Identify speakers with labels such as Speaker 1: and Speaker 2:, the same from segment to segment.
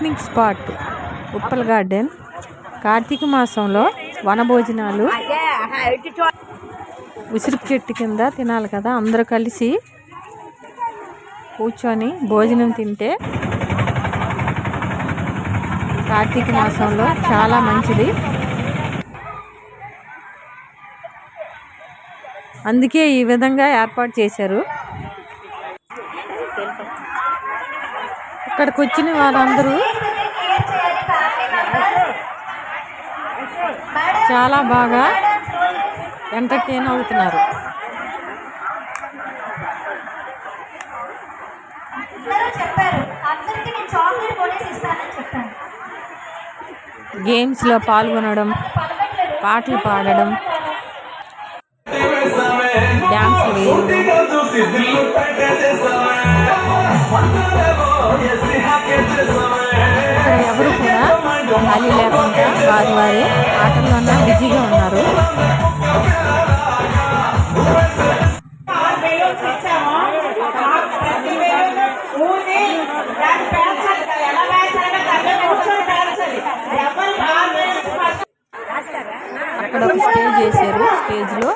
Speaker 1: Picnic spot Uppal garden Karthika మాసంలో వనభోజనాలు. ఉసిరి చెట్టు కింద తినాలి కదా అందరూ కలిసి కూర్చొని భోజనం తింటే కార్తీక మాసంలో చాలా మంచిది. అందుకే ఈ విధంగా ఏర్పాటు చేశారు. ఇక్కడికి వచ్చిన వారందరూ చాలా బాగా ఎంటర్టైన్ అవుతున్నారు
Speaker 2: అందరూ చెప్పారు. అందరికి నేను చాక్లెట్ కొనేసి ఇస్తానని చెప్పాను.
Speaker 1: గేమ్స్లో పాల్గొనడం పాటలు పాడడం డ్యాన్స్ ఇక్కడ ఎవరు ఖాళీ లేకుండా వారి వారి ఆటల్లోనే బిజీగా ఉన్నారు. అక్కడ ఒక స్టేజ్ చేశారు స్టేజ్లో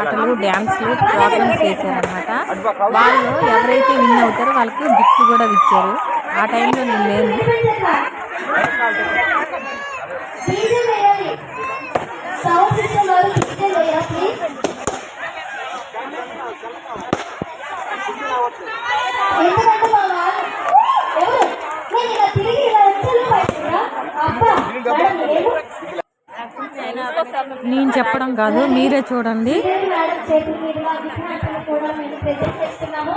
Speaker 1: ఆటలు డ్యాన్స్లు ప్రోగ్రామ్స్ చేశారనమాట వాళ్ళు ఎవరైతే విన్ అవుతారో వాళ్ళకి గిఫ్ట్ కూడా ఇచ్చారు. ఆ టైంలో నేను లేను.
Speaker 2: డీజే వేయాలి సౌండ్ సిస్టమ్ డీజే వేయాలి ప్లీజ్ ఎందుకంటే మా ఎవరు నేను ఇలా తిరిగి ఇలా వచ్చాను అబ్బా మేడం
Speaker 1: నేను చెప్పడం కాదు మీరే చూడండి.
Speaker 2: మేడం చేతుల మీదుగా కూడా మేము చేస్తున్నాము.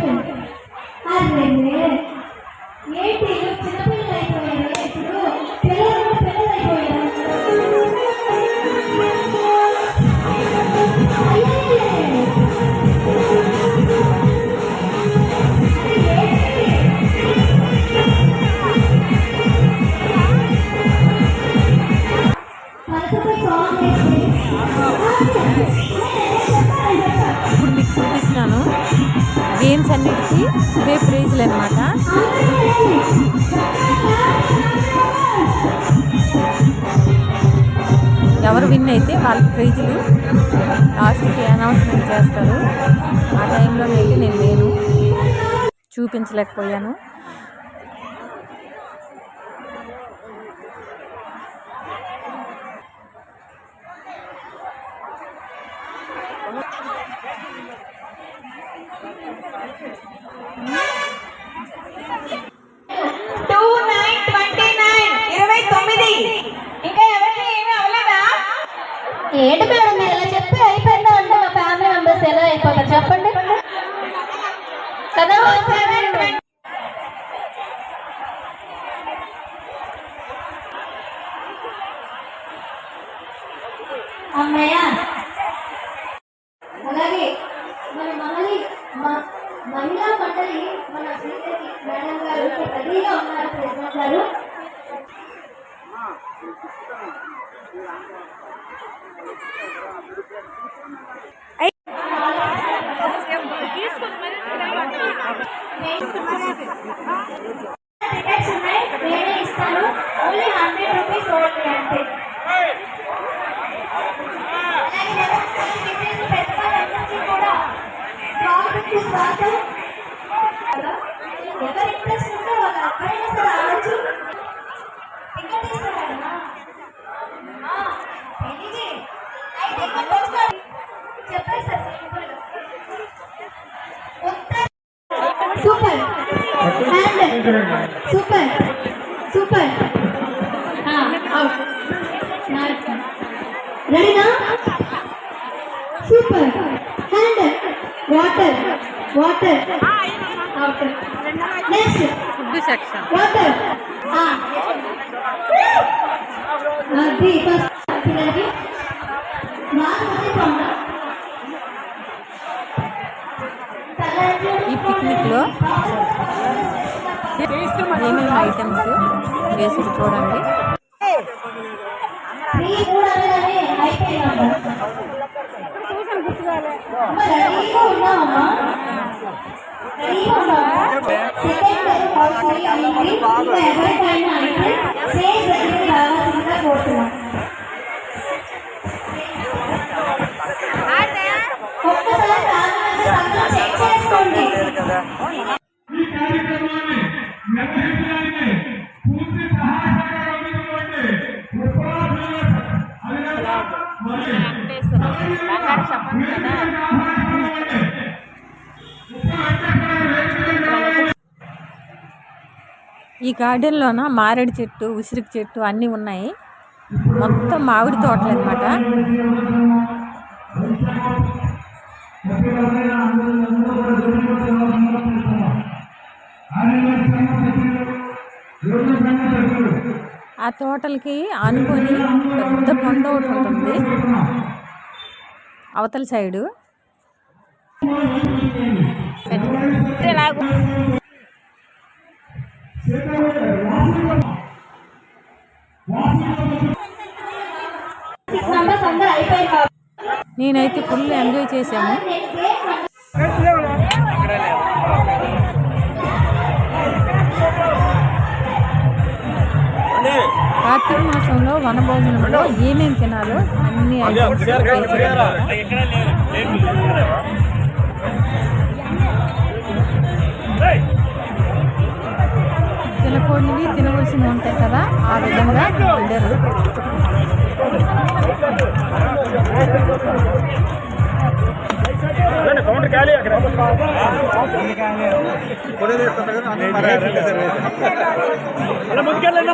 Speaker 1: విన్ అయితే వాళ్ళ ప్రైజులు లాస్ట్కి అనౌన్స్మెంట్ చేస్తారు. ఆ టైంలో వెళ్ళి నేను లేను చూపించలేకపోయాను.
Speaker 2: ఏంటి మేడం మీరు ఇలా చెప్పి అయిపోయిందా? అంటే మా ఫ్యామిలీ మెంబర్స్ ఎలా అయిపోతారు? చెప్పండి. కదా
Speaker 1: 何? Super.
Speaker 2: Super. Ha, out. Nice. Ready now?
Speaker 1: Super. Hand up. Water. Water. Out.
Speaker 2: Next. Good section. Water. Ah. రెడీగా చూడండి. సెకండ్ ఎవరికైనా అయితే దగ్గరికి రావాల్సిందిగా కోరుతున్నాం
Speaker 3: ఈ
Speaker 1: గార్డెన్లోన మారేడు చెట్టు ఉసిరికి చెట్టు అన్నీ ఉన్నాయి. మొత్తం మామిడి తోటలు అనమాట ఆ తోటలకి ఆనుకొని పెద్ద కొండ ఒకటి ఉంటుంది. అవతల సైడు
Speaker 2: సిక్స్ మెంబర్స్ అందరూ అయిపోయింది
Speaker 1: నేనైతే ఫుల్ ఎంజాయ్ చేశాను. కార్తీక మాసంలో వనభోజనంలో ఏమేమి తినాలో అన్ని ఐటమ్స్. తినకూడనివి తినవలసినవి ఉంటాయి కదా? ఆ విధంగా వండారు
Speaker 3: కౌంటర్ ఖాళీ అక్కడ. అలా ముందుకెళ్ళండి.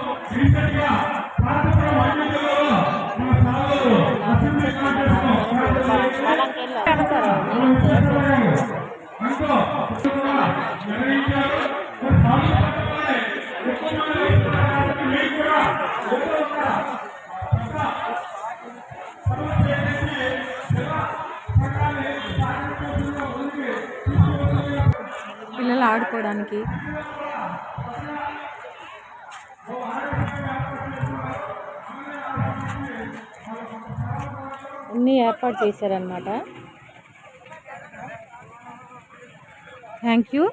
Speaker 1: పిల్లలు ఆడుకోవడానికి. అన్నీ ఏర్పాటు చేశారనమాట থ্যাংক ইউ